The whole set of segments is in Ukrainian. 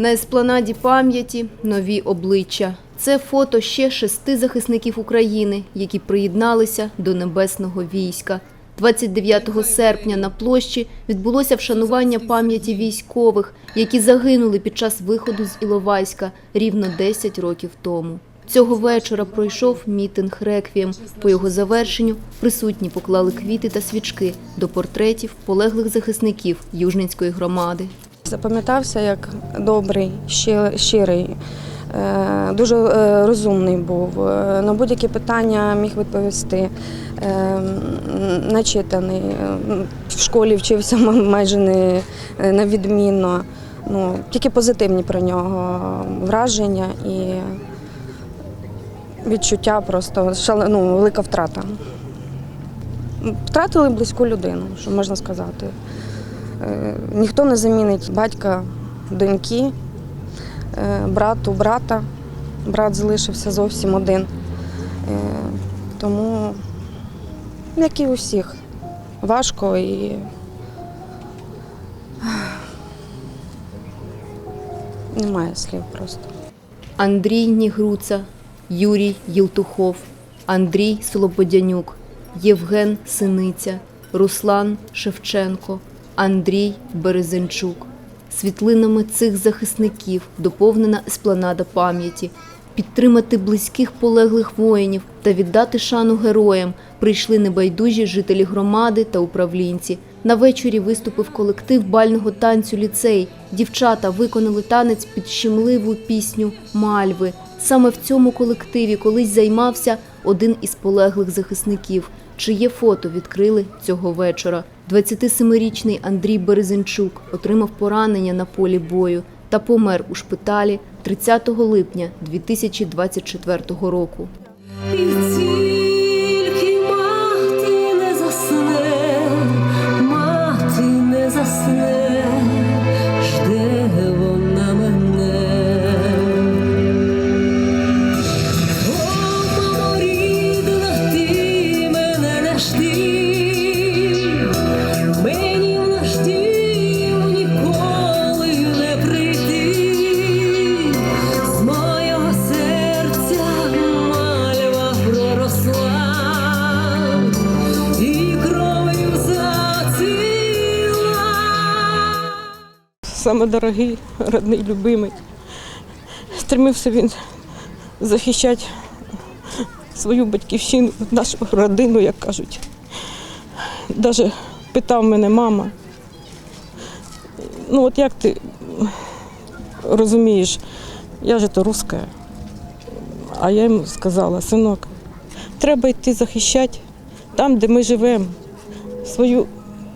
На еспланаді пам'яті нові обличчя. Це фото ще шести захисників України, які приєдналися до небесного війська. 29 серпня на площі відбулося вшанування пам'яті військових, які загинули під час виходу з Іловайська рівно 10 років тому. Цього вечора пройшов мітинг реквієм. По його завершенню присутні поклали квіти та свічки до портретів полеглих захисників Южненської громади. Запам'ятався як добрий, щирий, е, дуже е, розумний був. е, На будь-які питання міг відповісти. Начитаний. В школі вчився майже не е, на відмінно. Ну, тільки позитивні про нього враження і відчуття просто шале, ну, велика втрата. Втратили близьку людину, що можна сказати. Е, Ніхто не замінить батька, доньки, е, брату, брата. Брат залишився зовсім один. Е, Тому, як і у всіх, важко і немає слів просто. Андрій Нігруца, Юрій Єлтухов, Андрій Солободянюк, Євген Синиця, Руслан Шевченко, Андрій Березенчук. Світлинами цих захисників доповнена еспланада пам'яті. Підтримати близьких полеглих воїнів та віддати шану героям прийшли небайдужі жителі громади та управлінці. На вечорі виступив колектив бального танцю ліцей. Дівчата виконали танець під щемливу пісню Мальви. Саме в цьому колективі колись займався один із полеглих захисників, чиє фото відкрили цього вечора. 27-річний Андрій Березенчук отримав поранення на полі бою та помер у шпиталі 30 липня 2024 року. Саме дорогий, родний, любимий. Стремився він захищати свою батьківщину, нашу родину, як кажуть. Навіть питав мене мама, ну от як ти розумієш, я ж то русська. А я йому сказала, синок, треба йти захищати там, де ми живемо, свою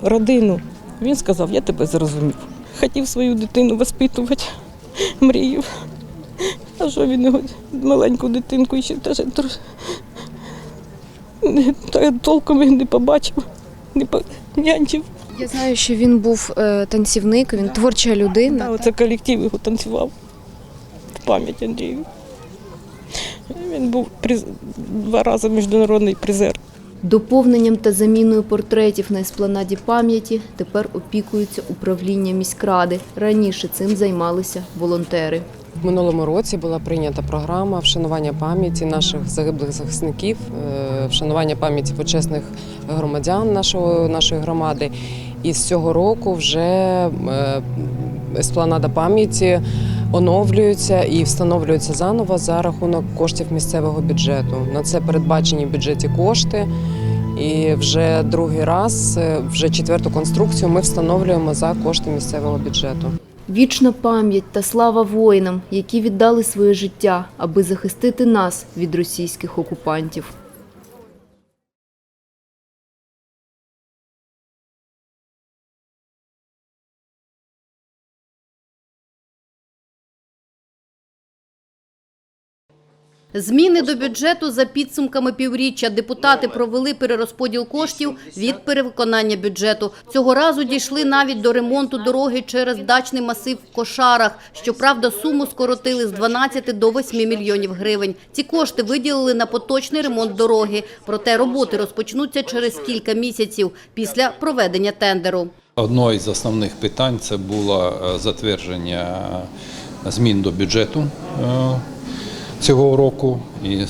родину. Він сказав, я тебе зрозумів. Хотів свою дитину воспитувати, мрію. А що він його маленьку дитинку ще теж толком не побачив, не понянчив. Я знаю, що він був е, танцівник, він творча людина. Та оце колектив його танцював в пам'ять Андрію. Він був два рази міжнародний призер. Доповненням та заміною портретів на еспланаді пам'яті тепер опікуються управління міськради. Раніше цим займалися волонтери. В минулому році була прийнята програма вшанування пам'яті наших загиблих захисників, е, вшанування пам'яті почесних громадян нашого, нашої громади. І з цього року вже е, еспланада пам'яті оновлюється і встановлюється заново за рахунок коштів місцевого бюджету. На це передбачені в бюджеті кошти. І вже другий раз, е, вже четверту конструкцію ми встановлюємо за кошти місцевого бюджету. Вічна пам'ять та слава воїнам, які віддали своє життя, аби захистити нас від російських окупантів. Зміни до бюджету за підсумками півріччя депутати провели перерозподіл коштів від перевиконання бюджету. Цього разу дійшли навіть до ремонту дороги через дачний масив в Кошарах. Щоправда, суму скоротили з 12 до 8 мільйонів гривень. Ці кошти виділили на поточний ремонт дороги. Проте роботи розпочнуться через кілька місяців після проведення тендеру. Одно із основних питань це було е, затвердження змін до бюджету е, цього року, і, е,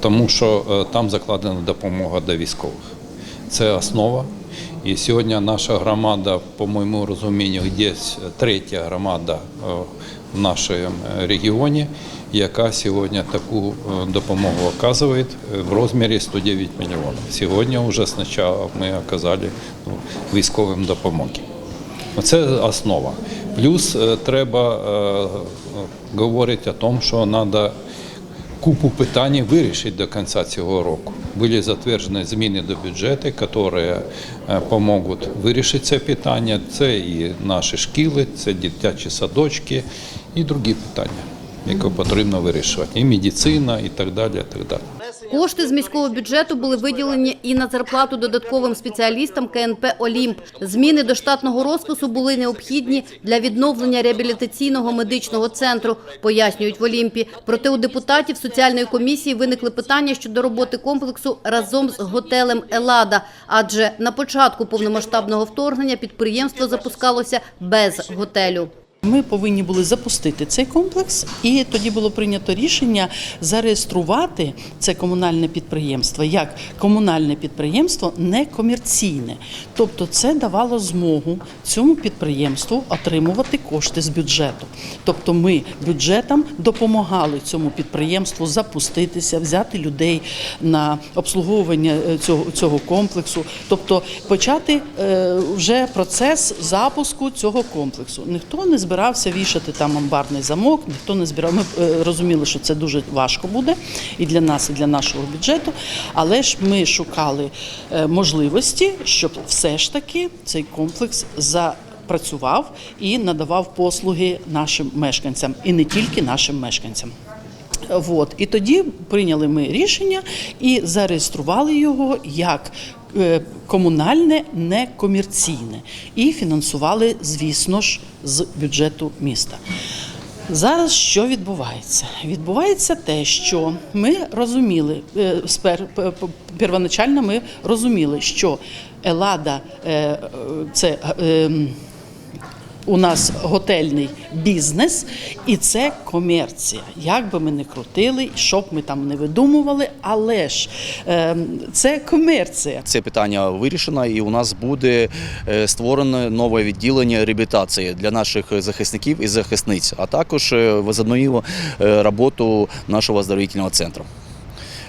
тому що е, там закладена допомога до військових. Це основа. І сьогодні наша громада, по моєму розумінню, десь третя громада е, в нашому регіоні, яка сьогодні таку допомогу оказує в розмірі 109 мільйонів. Сьогодні вже спочатку ми оказали ну, військовим допомоги. Це основа. Плюс е, треба е, е, говорити о тому, що треба купу питань вирішити до кінця цього року. Були затверджені зміни до бюджету, які допоможуть вирішити це питання. Це і наші шкіли, це дитячі садочки і інші питання, які потрібно вирішувати. І медицина, і так далі. І так далі. Кошти з міського бюджету були виділені і на зарплату додатковим спеціалістам КНП «Олімп». Зміни до штатного розпису були необхідні для відновлення реабілітаційного медичного центру, пояснюють в «Олімпі». Проте у депутатів соціальної комісії виникли питання щодо роботи комплексу разом з готелем «Елада», адже на початку повномасштабного вторгнення підприємство запускалося без готелю. Ми повинні були запустити цей комплекс, і тоді було прийнято рішення зареєструвати це комунальне підприємство як комунальне підприємство некомерційне. Тобто, це давало змогу цьому підприємству отримувати кошти з бюджету. Тобто, ми бюджетом допомагали цьому підприємству запуститися, взяти людей на обслуговування е, цього, цього комплексу, тобто почати е, вже процес запуску цього комплексу. Ніхто не збирався вішати там амбарний замок, ніхто не збирав. Ми е, розуміли, що це дуже важко буде і для нас, і для нашого бюджету. Але ж ми шукали е, можливості, щоб все ж таки цей комплекс запрацював і надавав послуги нашим мешканцям, і не тільки нашим мешканцям. Вот. І тоді прийняли ми рішення і зареєстрували його як е, комунальне некомерційне і фінансували, звісно ж, з бюджету міста. Зараз що відбувається? Відбувається те, що ми розуміли е, первоначально ми розуміли, що Елада е, е, це. Е, у нас готельний бізнес, і це комерція. Як би ми не крутили, що б ми там не видумували, але ж е, це комерція. Це питання вирішено, і у нас буде е, створено нове відділення реабілітації для наших захисників і захисниць, а також е, возобновило е, роботу нашого оздоровительного центру.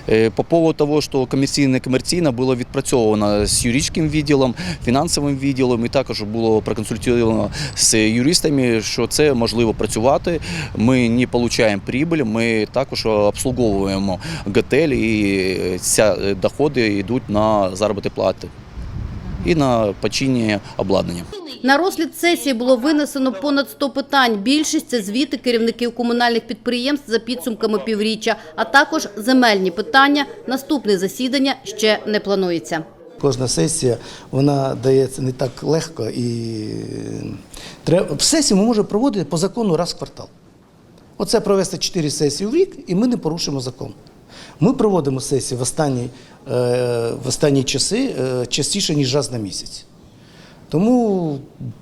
Е, По поводу того, що комерційне комерційно було відпрацьовано з юридичним відділом, фінансовим відділом, і також було проконсультовано з юристами, що це можливо працювати. Ми не отримуємо прибыль, ми також обслуговуємо готель, і ця е, доходи йдуть на заробітні плати і на починення обладнання. На розгляд сесії було винесено понад 100 питань. Більшість – це звіти керівників комунальних підприємств за підсумками півріччя, а також земельні питання. Наступне засідання ще не планується. Кожна сесія вона дається не так легко і треба сесію ми можемо проводити по закону раз в квартал. Оце провести 4 сесії в рік, і ми не порушимо закон. Ми проводимо сесії в останні, е, в останні часи е, частіше, ніж раз на місяць. Тому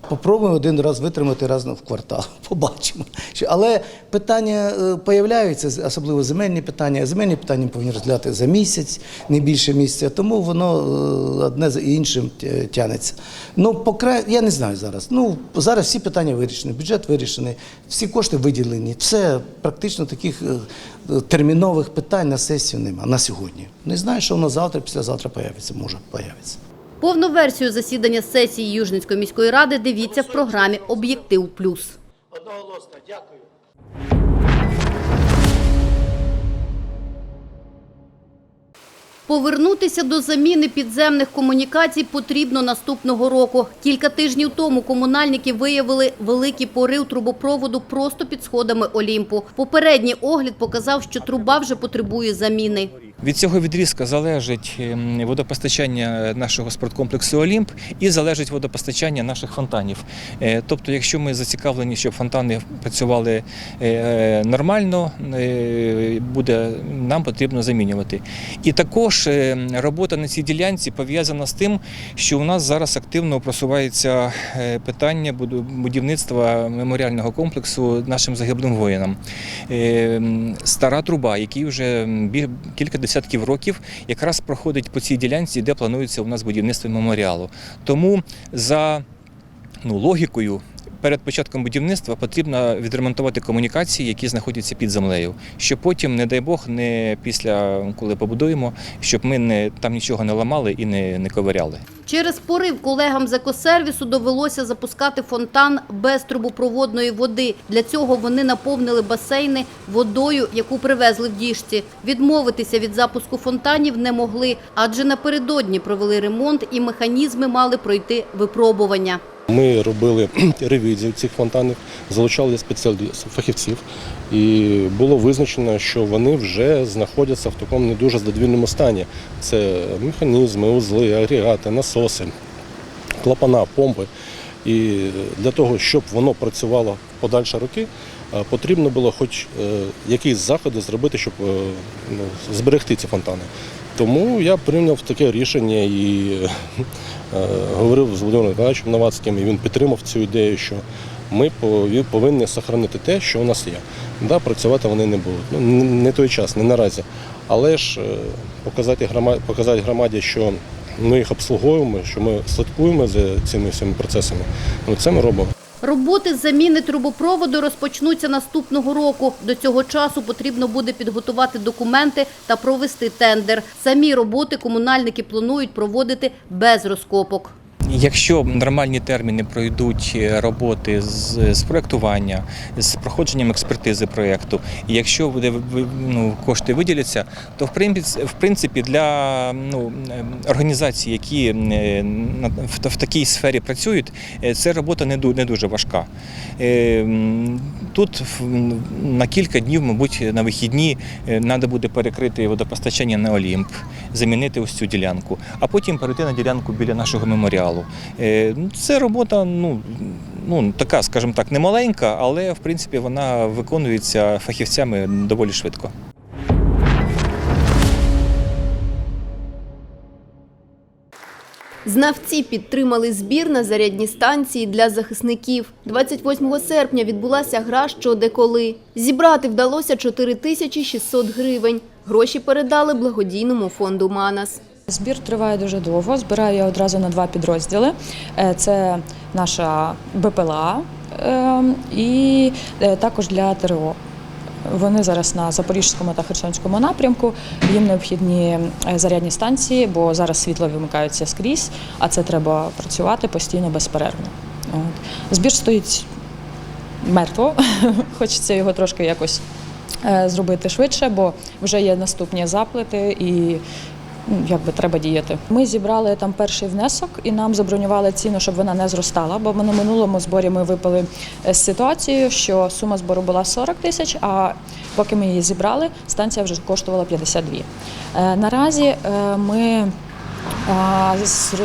попробуємо один раз витримати раз в квартал. Побачимо. Але питання е, появляються, особливо земельні питання. Земельні питання повинні розглядати за місяць, не більше місяця. Тому воно е, одне за іншим тянеться. Ну, покра... я не знаю зараз. Ну, зараз всі питання вирішені, бюджет вирішений, всі кошти виділені. Все практично таких е, термінових питань на сесію немає на сьогодні. Не знаю, що воно завтра, післязавтра появиться. Може, появиться. Повну версію засідання сесії Южницької міської ради дивіться в програмі «Об'єктив плюс». Одноголосно, дякую. Повернутися до заміни підземних комунікацій потрібно наступного року. Кілька тижнів тому комунальники виявили великий порив трубопроводу просто під сходами Олімпу. Попередній огляд показав, що труба вже потребує заміни. Від цього відрізка залежить ем, водопостачання нашого спорткомплексу Олімп і залежить водопостачання наших фонтанів. Е, Тобто, якщо ми зацікавлені, щоб фонтани працювали е, нормально, е, буде нам потрібно замінювати. І також робота на цій ділянці пов'язана з тим, що у нас зараз активно просувається питання будівництва меморіального комплексу нашим загиблим воїнам. Стара труба, який вже кілька десятків років якраз проходить по цій ділянці, де планується у нас будівництво меморіалу. Тому за ну, логікою. Перед початком будівництва потрібно відремонтувати комунікації, які знаходяться під землею, щоб потім, не дай Бог, не після коли побудуємо, щоб ми не там нічого не ламали і не, не ковиряли. Через порив колегам з екосервісу довелося запускати фонтан без трубопроводної води. Для цього вони наповнили басейни водою, яку привезли в діжці. Відмовитися від запуску фонтанів не могли, адже напередодні провели ремонт і механізми мали пройти випробування. Ми робили ревізію цих фонтанів, залучали фахівців, і було визначено, що вони вже знаходяться в такому не дуже задовільному стані. Це механізми, узли, агрегати, насоси, клапана, помпи. І для того, щоб воно працювало подальші роки, потрібно було хоч е, якісь заходи зробити, щоб е, ну, зберегти ці фонтани. Тому я прийняв таке рішення і е, говорив з Володимиром Миколаївичем Новацьким, і він підтримав цю ідею, що ми повинні сохранити те, що у нас є. Да, працювати вони не будуть. Ну, не той час, не наразі. Але ж показати громаді, показати громаді, що ми їх обслуговуємо, що ми слідкуємо за цими всіми процесами. Ну, це ми робимо. Роботи з заміни трубопроводу розпочнуться наступного року. До цього часу потрібно буде підготувати документи та провести тендер. Самі роботи комунальники планують проводити без розкопок. Якщо нормальні терміни пройдуть е, роботи з, з проектування, з проходженням експертизи проєкту, і якщо буде ну, кошти виділяться, то в принципі, в принципі для ну, е, організацій, які е, в, в такій сфері працюють, е, це робота не, не дуже важка. Е, Тут на кілька днів, мабуть, на вихідні треба буде перекрити водопостачання на Олімп, замінити ось цю ділянку, а потім перейти на ділянку біля нашого меморіалу. Е, ну, Це робота, ну, ну така, скажімо так, не маленька, але в принципі вона виконується фахівцями доволі швидко. Знавці підтримали збір на зарядні станції для захисників. 28 серпня відбулася гра «Що де коли». Зібрати вдалося 4600 гривень. Гроші передали благодійному фонду «Манас». Збір триває дуже довго. Збираю я одразу на два підрозділи. Е, Це наша БПЛА е, і е, також для ТРО. Вони зараз на Запорізькому та Херсонському напрямку. Їм необхідні е, зарядні станції, бо зараз світло вимикаються скрізь, а це треба працювати постійно безперервно. От. Збір стоїть мертво. Хочеться його трошки якось зробити швидше, бо вже є наступні заплити і ну, якби треба діяти. Ми зібрали там перший внесок і нам забронювали ціну, щоб вона не зростала. Бо на минулому зборі ми випали з ситуацією, що сума збору була 40 тисяч, а поки ми її зібрали, станція вже коштувала 52. Е, Наразі е, ми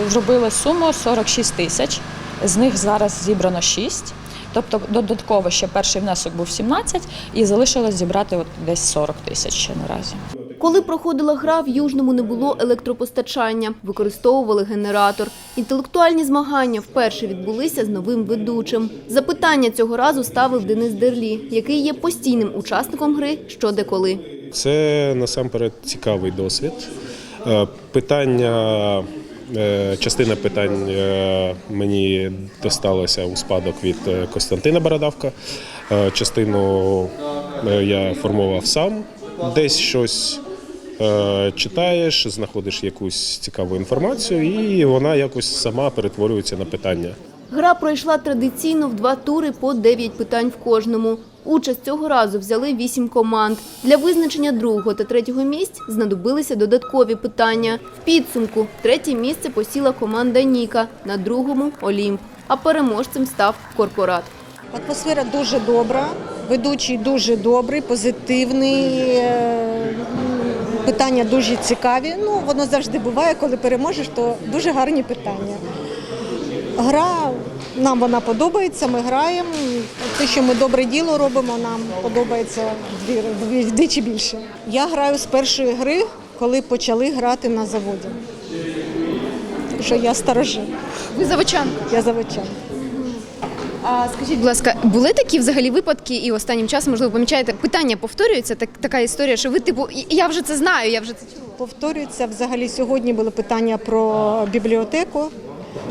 зробили суму 46 тисяч. З них зараз зібрано 6. Тобто додатково ще перший внесок був 17 і залишилось зібрати от десь 40 тисяч ще наразі. Коли проходила гра, в Южному не було електропостачання, використовували генератор. Інтелектуальні змагання вперше відбулися з новим ведучим. Запитання цього разу ставив Денис Дерлі, який є постійним учасником гри «Що де коли». Це насамперед цікавий досвід. Е, Питання, частина питань е, мені досталася у спадок від е, Костянтина Бородавка. Е, Частину е, я формував сам. Десь щось е, читаєш, знаходиш якусь цікаву інформацію, і вона якось сама перетворюється на питання. Гра пройшла традиційно в два тури по 9 питань в кожному. Участь цього разу взяли 8 команд. Для визначення другого та третього місць знадобилися додаткові питання. В підсумку третє місце посіла команда Ніка, на другому – Олімп. А переможцем став корпорат. Атмосфера дуже добра, ведучий дуже добрий, позитивний. е, питання дуже цікаві. Ну, воно завжди буває, коли переможеш, то дуже гарні питання. Гра нам вона подобається, ми граємо. Те, що ми добре діло робимо, нам подобається вдві- вдві- вдвічі більше. Я граю з першої гри, коли почали грати на заводі. Що я старожил, Ви заводчанка. я заводчан. А скажіть, будь ласка, були такі взагалі випадки, і останнім часом, можливо, помічаєте, питання повторюються, так, така історія, що ви, типу, «І- я вже це знаю, я вже це чула. Повторюється, взагалі сьогодні було питання про бібліотеку,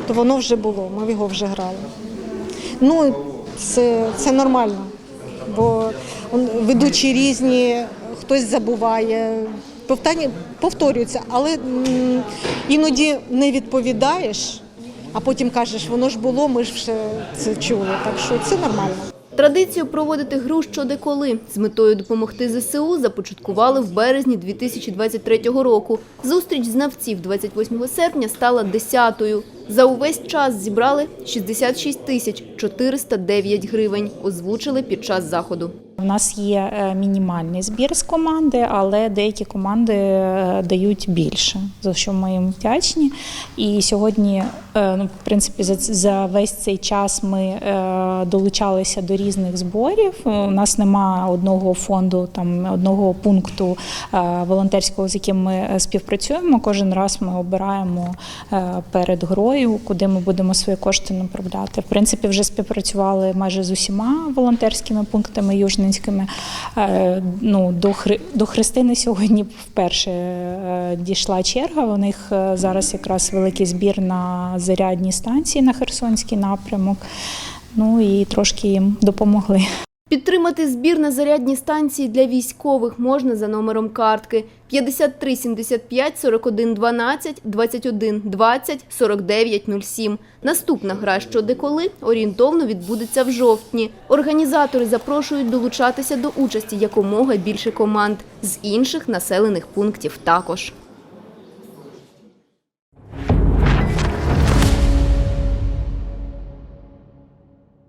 то воно вже було, ми його вже грали. Ну, це, це нормально, бо ведучі різні, хтось забуває. Повторюються, але іноді не відповідаєш, а потім кажеш, воно ж було, ми ж вже це чули. Так що це нормально. Традицію проводити гру «Щодеколи» з метою допомогти ЗСУ започаткували в березні 2023 року. Зустріч знавців 28 серпня стала 10-ю. За увесь час зібрали 66 тисяч 409 гривень, озвучили під час заходу. У нас є е, мінімальний збір з команди, але деякі команди е, дають більше, за що ми їм вдячні. І сьогодні, е, ну, в принципі, за, за весь цей час ми долучалися до різних зборів. У нас немає одного фонду, там одного пункту волонтерського, з яким ми співпрацюємо. Кожен раз ми обираємо перед грою, куди ми будемо свої кошти направляти. В принципі, вже співпрацювали майже з усіма волонтерськими пунктами южненськими. Е, Ну, до, до Христини сьогодні вперше е, дійшла черга. У них е, зараз якраз великий збір на зарядній станції на Херсонський напрямок. Ну і трошки їм допомогли. Підтримати збір на зарядні станції для військових можна за номером картки 53 75 41 12 21 20 49 07. Наступна гра «Щодеколи» орієнтовно відбудеться в жовтні. Організатори запрошують долучатися до участі якомога більше команд з інших населених пунктів також.